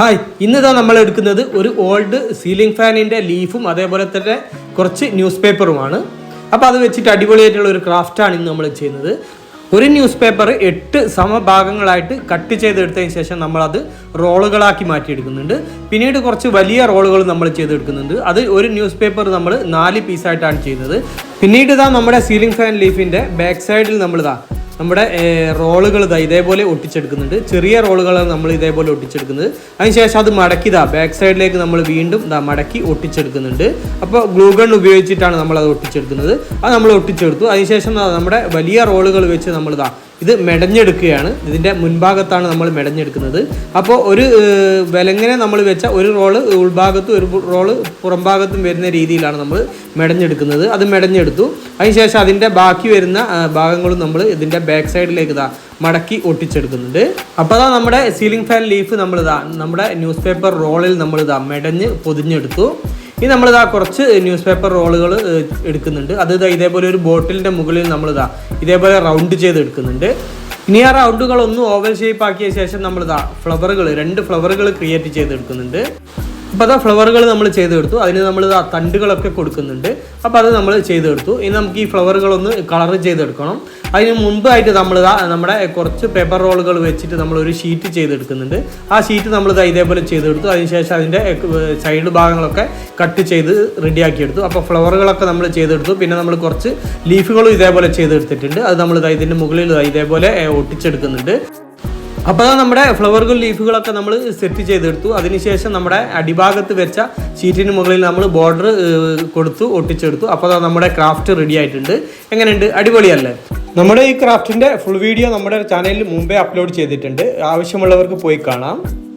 Hi ഇന്നിതാ നമ്മൾ എടുക്കുന്നത് ഒരു ഓൾഡ് സീലിംഗ് ഫാനിന്റെ ലീഫും അതേപോലെ തന്നെ കുറച്ച് ന്യൂസ് പേപ്പറുമാണ് അപ്പോൾ അത് വെച്ചിട്ട് അടിപൊളിയായിട്ടുള്ള ഒരു ക്രാഫ്റ്റാണ് ഇന്ന് നമ്മൾ ചെയ്യുന്നത്. ഒരു ന്യൂസ് പേപ്പർ എട്ട് സമഭാഗങ്ങളായിട്ട് കട്ട് ചെയ്തെടുത്തതിന് ശേഷം നമ്മളത് റോളുകളാക്കി മാറ്റിയെടുക്കുന്നുണ്ട്. പിന്നീട് കുറച്ച് വലിയ റോളുകൾ നമ്മൾ ചെയ്തെടുക്കുന്നുണ്ട്. അത് ഒരു ന്യൂസ് പേപ്പർ നമ്മൾ നാല് പീസായിട്ടാണ് ചെയ്യുന്നത്. പിന്നീട് ഇതാ നമ്മുടെ സീലിംഗ് ഫാൻ ലീഫിന്റെ ബാക്ക് സൈഡിൽ നമ്മളിതാ നമ്മുടെ റോളുകൾ ഇതാ ഇതേപോലെ ഒട്ടിച്ചെടുക്കുന്നുണ്ട്. ചെറിയ റോളുകളാണ് നമ്മൾ ഇതേപോലെ ഒട്ടിച്ചെടുക്കുന്നത്. അതിനുശേഷം അത് മടക്കിതാ ബാക്ക് സൈഡിലേക്ക് നമ്മൾ വീണ്ടും ഇതാ മടക്കി ഒട്ടിച്ചെടുക്കുന്നുണ്ട്. അപ്പോൾ ഗ്ലൂഗൺ ഉപയോഗിച്ചിട്ടാണ് നമ്മൾ അത് ഒട്ടിച്ചെടുക്കുന്നത്. അത് നമ്മൾ ഒട്ടിച്ചെടുത്തു. അതിനുശേഷം നമ്മുടെ വലിയ റോളുകൾ വെച്ച് നമ്മളിതാ ഇത് മെടഞ്ഞെടുക്കുകയാണ്. ഇതിന്റെ മുൻഭാഗത്താണ് നമ്മൾ മെടഞ്ഞെടുക്കുന്നത്. അപ്പോൾ ഒരു വിലങ്ങനെ നമ്മൾ വെച്ച ഒരു റോൾ ഉൾഭാഗത്തും ഒരു റോൾ പുറംഭാഗത്തും വരുന്ന രീതിയിലാണ് നമ്മൾ മെടഞ്ഞെടുക്കുന്നത്. അത് മെടഞ്ഞെടുത്തു. അതിനുശേഷം അതിന്റെ ബാക്കി വരുന്ന ഭാഗങ്ങളും നമ്മൾ ഇതിന്റെ ബാക്ക് സൈഡിലേക്ക് ഇതാ മടക്കി ഒട്ടിച്ചെടുക്കുന്നുണ്ട്. അപ്പോൾ അതാ നമ്മുടെ സീലിംഗ് ഫാൻ ലീഫ് നമ്മളിതാ നമ്മുടെ ന്യൂസ് പേപ്പർ റോളിൽ നമ്മളിതാ മെടഞ്ഞ് പൊതിഞ്ഞെടുത്തു. ഇനി നമ്മളിതാ കുറച്ച് ന്യൂസ് പേപ്പർ റോളുകൾ എടുക്കുന്നുണ്ട്. അത് ഇതാ ഇതേപോലെ ഒരു ബോട്ടിലിന്റെ മുകളിൽ നമ്മളിതാ ഇതേപോലെ റൗണ്ട് ചെയ്ത് എടുക്കുന്നുണ്ട്. ഇനി ആ റൗണ്ടുകളൊന്ന് ഓവൽ ഷേപ്പ് ആക്കിയ ശേഷം നമ്മളിതാ ഫ്ലവറുകൾ രണ്ട് ഫ്ലവറുകൾ ക്രിയേറ്റ് ചെയ്ത് ചെയ്തെടുക്കുന്നുണ്ട് അപ്പോൾ അതാ ഫ്ലവറുകൾ നമ്മൾ ചെയ്തെടുത്തു. അതിന് നമ്മൾ ആ തണ്ടുകളൊക്കെ കൊടുക്കുന്നുണ്ട്. അപ്പോൾ അത് നമ്മൾ ചെയ്തെടുത്തു. ഇനി നമുക്ക് ഈ ഫ്ലവറുകളൊന്ന് കളർ ചെയ്തെടുക്കണം. അതിന് മുമ്പായിട്ട് നമ്മൾ നമ്മുടെ കുറച്ച് പേപ്പർ റോളുകൾ വെച്ചിട്ട് നമ്മൾ ഒരു ഷീറ്റ് ചെയ്തെടുക്കുന്നുണ്ട്. ആ ഷീറ്റ് നമ്മൾ ഇതാ ഇതേപോലെ ചെയ്തെടുത്തു. അതിനുശേഷം അതിന്റെ സൈഡ് ഭാഗങ്ങളൊക്കെ കട്ട് ചെയ്ത് റെഡിയാക്കിയെടുത്തു അപ്പോൾ ഫ്ലവറുകളൊക്കെ നമ്മൾ ചെയ്തെടുത്തു. പിന്നെ നമ്മൾ കുറച്ച് ലീഫുകളും ഇതേപോലെ ചെയ്തെടുത്തിട്ടുണ്ട്. അത് നമ്മൾ ഇതാ ഇതിന്റെ മുകളിൽ ഇതേപോലെ ഒട്ടിച്ചെടുക്കുന്നുണ്ട്. അപ്പോൾ നമ്മുടെ ഫ്ലവറുകൾ ലീഫുകളൊക്കെ നമ്മൾ സെറ്റ് ചെയ്തെടുത്തു. അതിനുശേഷം നമ്മുടെ അടിഭാഗത്ത് വെച്ച ഷീറ്റിന് മുകളിൽ നമ്മൾ ബോർഡർ കൊടുത്തു ഒട്ടിച്ചെടുത്തു. അപ്പോൾ നമ്മുടെ ക്രാഫ്റ്റ് റെഡി ആയിട്ടുണ്ട്. എങ്ങനെയുണ്ട്? അടിപൊളിയല്ലേ? നമ്മുടെ ഈ ക്രാഫ്റ്റിന്റെ ഫുൾ വീഡിയോ നമ്മുടെ ചാനലിൽ മുമ്പേ അപ്ലോഡ് ചെയ്തിട്ടുണ്ട്. ആവശ്യമുള്ളവർക്ക് പോയി കാണാം.